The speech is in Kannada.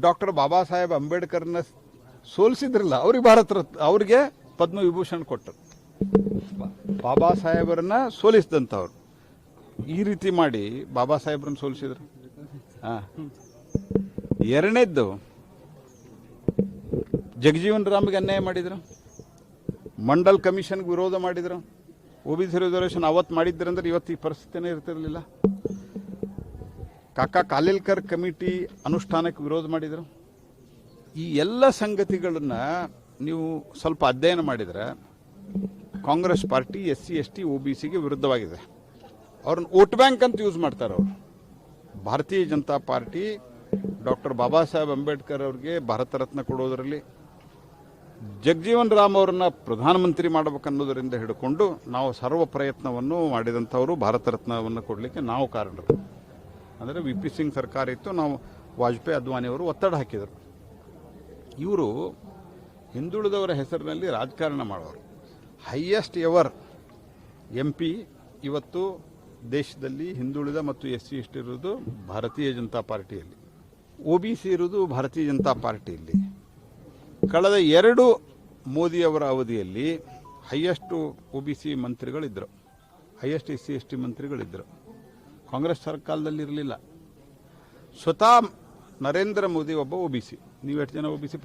ಡಾಕ್ಟರ್ ಬಾಬಾ ಸಾಹೇಬ್ ಅಂಬೇಡ್ಕರ್ನ ಸೋಲಿಸಿದ್ರಲ್ಲ, ಅವ್ರಿಗೆ ಭಾರತ ರತ್ನ, ಅವ್ರಿಗೆ ಪದ್ಮವಿಭೂಷಣ್ ಕೊಟ್ಟರು. ಬಾಬಾ ಸಾಹೇಬರನ್ನ ಸೋಲಿಸಿದಂಥವ್ರು. ಈ ರೀತಿ ಮಾಡಿ ಬಾಬಾ ಸಾಹೇಬ್ರನ್ನ ಸೋಲಿಸಿದ್ರು. ಹಾಂ. ಎರಡನೇದ್ದು, ಜಗಜೀವನ್ ರಾಮ್ಗೆ ಅನ್ಯಾಯ ಮಾಡಿದ್ರು. ಮಂಡಲ್ ಕಮಿಷನ್ಗೆ ವಿರೋಧ ಮಾಡಿದ್ರು. ಒ ಬಿ ಸಿ ರಿಸರ್ವೇಷನ್ ಅವತ್ತು ಮಾಡಿದ್ರಂದ್ರೆ ಇವತ್ತು ಈ ಪರಿಸ್ಥಿತಿನೇ ಇರ್ತಿರಲಿಲ್ಲ. ಕಾಕಾ ಕಾಲೇಲ್ಕರ್ ಕಮಿಟಿ ಅನುಷ್ಠಾನಕ್ಕೆ ವಿರೋಧ ಮಾಡಿದರು. ಈ ಎಲ್ಲ ಸಂಗತಿಗಳನ್ನು ನೀವು ಸ್ವಲ್ಪ ಅಧ್ಯಯನ ಮಾಡಿದರೆ Congress party S C S T O B ಸಿಗೆ ವಿರುದ್ಧವಾಗಿದೆ. ಅವ್ರನ್ನ ವೋಟ್ ಬ್ಯಾಂಕ್ ಅಂತ ಯೂಸ್ ಮಾಡ್ತಾರೆ ಅವರು. ಭಾರತೀಯ ಜನತಾ ಪಾರ್ಟಿ, ಡಾಕ್ಟರ್ ಬಾಬಾ ಸಾಹೇಬ್ ಅಂಬೇಡ್ಕರ್ ಅವ್ರಿಗೆ ಭಾರತ ರತ್ನ ಕೊಡೋದರಲ್ಲಿ, ಜಗಜೀವನ್ ರಾಮ್ ಅವರನ್ನ ಪ್ರಧಾನಮಂತ್ರಿ ಮಾಡಬೇಕನ್ನೋದರಿಂದ ಹಿಡ್ಕೊಂಡು ನಾವು ಸರ್ವ ಪ್ರಯತ್ನವನ್ನು ಮಾಡಿದಂಥವರು ಭಾರತ ರತ್ನವನ್ನು ಕೊಡಲಿಕ್ಕೆ ನಾವು ಕಾರಣರು. ಅಂದರೆ ವಿ ಪಿ ಸಿಂಗ್ ಸರ್ಕಾರ ಇತ್ತು, ನಾವು ವಾಜಪೇಯಿ ಅದ್ವಾನಿಯವರು ಒತ್ತಡ ಹಾಕಿದರು. ಇವರು ಹಿಂದುಳಿದವರ ಹೆಸರಿನಲ್ಲಿ ರಾಜಕಾರಣ ಮಾಡೋರು. ಹೈಯೆಸ್ಟ್ ಎವರ್ ಎಂ ಪಿ ಇವತ್ತು ದೇಶದಲ್ಲಿ ಹಿಂದುಳಿದ ಮತ್ತು ಎಸ್ ಸಿ ಎಷ್ಟು ಇರೋದು ಭಾರತೀಯ ಜನತಾ ಪಾರ್ಟಿಯಲ್ಲಿ. ಒ ಬಿ ಸಿ ಇರೋದು ಭಾರತೀಯ ಜನತಾ ಪಾರ್ಟಿಯಲ್ಲಿ. ಕಳೆದ ಎರಡು ಮೋದಿಯವರ ಅವಧಿಯಲ್ಲಿ highest O B C ಮಂತ್ರಿಗಳಿದ್ದರು highest S C S T ಮಂತ್ರಿಗಳಿದ್ದರು Congress ಸರ್ಕಾರದಲ್ಲಿ ಇರಲಿಲ್ಲ ಸ್ವತಃ ನರೇಂದ್ರ ಮೋದಿ ಒಬ್ಬ ಒ ಬಿ ಸಿ. ನೀವು ಎಷ್ಟು ಜನ ಒ ಬಿ ಸಿ